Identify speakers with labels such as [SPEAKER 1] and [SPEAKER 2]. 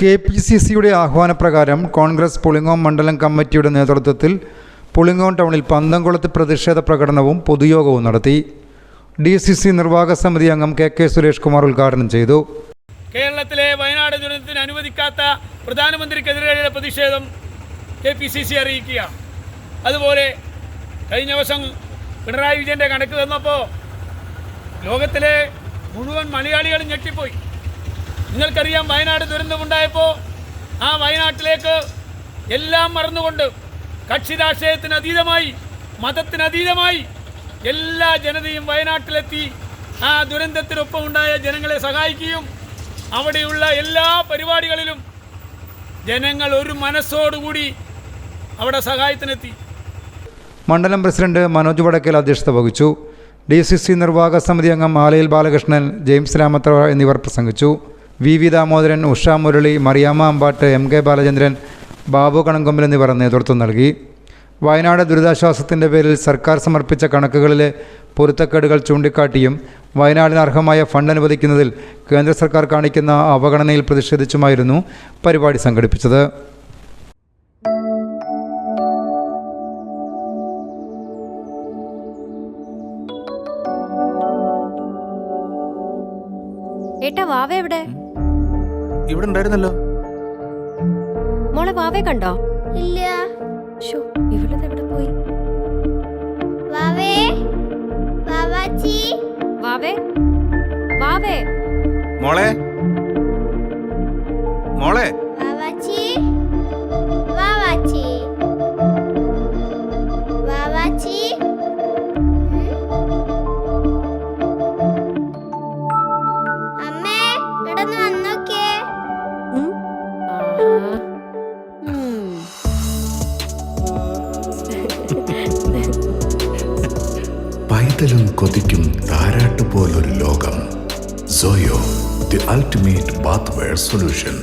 [SPEAKER 1] K P C സിയുടെ ആഹ്വാനപ്രകാരം കോൺഗ്രസ് പുളിങ്ങോം മണ്ഡലം കമ്മിറ്റിയുടെ നേതൃത്വത്തിൽ പുളിങ്ങോം ടൗണിൽ പന്തംകുളത്ത് പ്രതിഷേധ പ്രകടനവും പൊതുയോഗവും നടത്തി. ഡി സി സി നിർവാഹക സമിതി അംഗം കെ കെ സുരേഷ് കുമാർ ഉദ്ഘാടനം ചെയ്തു.
[SPEAKER 2] കേരളത്തിലെ വയനാട് ദുരന്തത്തിന് അനുവദിക്കാത്ത പ്രധാനമന്ത്രിക്കെതിരെയുള്ള പ്രതിഷേധം കെ പി സി സി അറിയിക്കുക. അതുപോലെ കഴിഞ്ഞ ദിവസം പിണറായി വിജയന്റെ കണക്ക് തന്നപ്പോൾ ലോകത്തിലെ മുഴുവൻ മലയാളികളും ഞെട്ടിപ്പോയി. നിങ്ങൾക്കറിയാം വയനാട് ദുരന്തമുണ്ടായപ്പോൾ ആ വയനാട്ടിലേക്ക് എല്ലാം മറന്നുകൊണ്ട് കക്ഷി അതീതമായി മതത്തിനതീതമായി എല്ലാ ജനതയും വയനാട്ടിലെത്തി ആ ദുരന്തത്തിനൊപ്പം ഉണ്ടായ ജനങ്ങളെ സഹായിക്കുകയും അവിടെയുള്ള എല്ലാ പരിപാടികളിലും ജനങ്ങൾ ഒരു മനസ്സോടുകൂടി അവിടെ സഹായത്തിനെത്തി.
[SPEAKER 1] മണ്ഡലം പ്രസിഡന്റ് മനോജ് വടക്കൽ അധ്യക്ഷത വഹിച്ചു. ഡി സി സി നിർവാഹക സമിതി അംഗം ആലയിൽ ബാലകൃഷ്ണൻ ജെയിംസ് രാമത്ര എന്നിവർ പ്രസംഗിച്ചു. V V Damodaran Usha Murali Mariyamma Ambatt M K Balachandran Babu Kanankombal എന്നിവർ നേതൃത്വം നൽകി. വയനാട് ദുരിതാശ്വാസത്തിന്റെ പേരിൽ സർക്കാർ സമർപ്പിച്ച കണക്കുകളിലെ പൊരുത്തക്കേടുകൾ ചൂണ്ടിക്കാട്ടിയും വയനാടിന് അർഹമായ ഫണ്ട് അനുവദിക്കുന്നതിൽ കേന്ദ്ര സർക്കാർ കാണിക്കുന്ന അവഗണനയിൽ പ്രതിഷേധിച്ചുമായിരുന്നു പരിപാടി സംഘടിപ്പിച്ചത്.
[SPEAKER 3] ഏട്ടാ വാവ എവിടെ?
[SPEAKER 4] ഇവിടെ ഉണ്ടായിരുന്നല്ലോ.
[SPEAKER 3] മോളെ വാവ കണ്ടോ?
[SPEAKER 5] ഇല്ല.
[SPEAKER 3] ഷോ ഇവളത് എവിടെ പോയി?
[SPEAKER 5] വാവേ വാവാച്ചി.
[SPEAKER 3] വാവേ വാവേ.
[SPEAKER 4] മോളെ മോളെ.
[SPEAKER 6] പൈതലും കൊതിക്കും താരാട്ട് പോലൊരു ലോകം. Soyo the ultimate bath ware solution